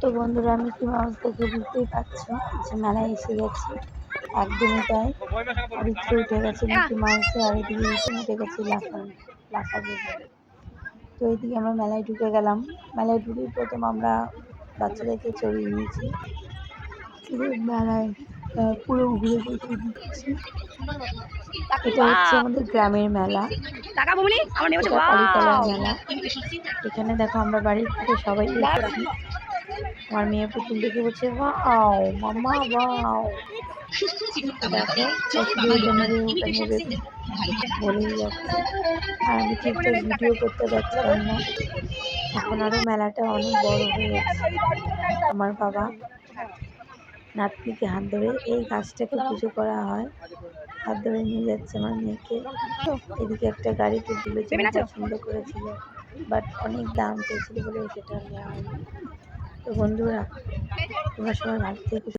তো বন্ধুরা Mickey mouse দেখে বুঝতেই পারছ যে মেলায় এসে গেছি। একদমই তাই। আর ইচ্ছে উঠে গেছে মিকি মাউসে আর এদিকে ইচ্ছে উঠে গেছে লাফা লাফা তো এইদিকে আমরা মেলায় ঢুকে গেলাম। মেলায় ঢুকেই প্রথম আমরা বাচ্চাদেরকে চড়িয়ে নিয়েছি। মেলায় পুরো ঘুরে ঘুরে দিচ্ছি। এটা হচ্ছে আমাদের গ্রামের মেলা। কালীতলার মেলা। এখানে দেখো আমরা বাড়ির থেকে সবাই আমার মেয়ে পুতুল দেখে বলছে ওয়াও মাম্মা ওয়াও। দেখো বলেই যাচ্ছে। আর আমি ঠিকঠাক ভিডিও করতে পারছিলাম না। এখন আরও মেলাটা অনেক বড় হয়ে গেছে। আমার বাবা নাতনিকে হাত ধরে এই গাছটাকে পুজো করা হয়। হাত ধরে নিয়ে যাচ্ছে আমার মেয়েকে। এদিকে একটা গাড়ি তুলছিল যে ভেবে নাচো। পছন্দ করেছিল বাট অনেক দাম চেয়েছিল বলে সেটা আর নেওয়া হয়নি। তো বন্ধুরা তোমরা সবাই ভালো থেকে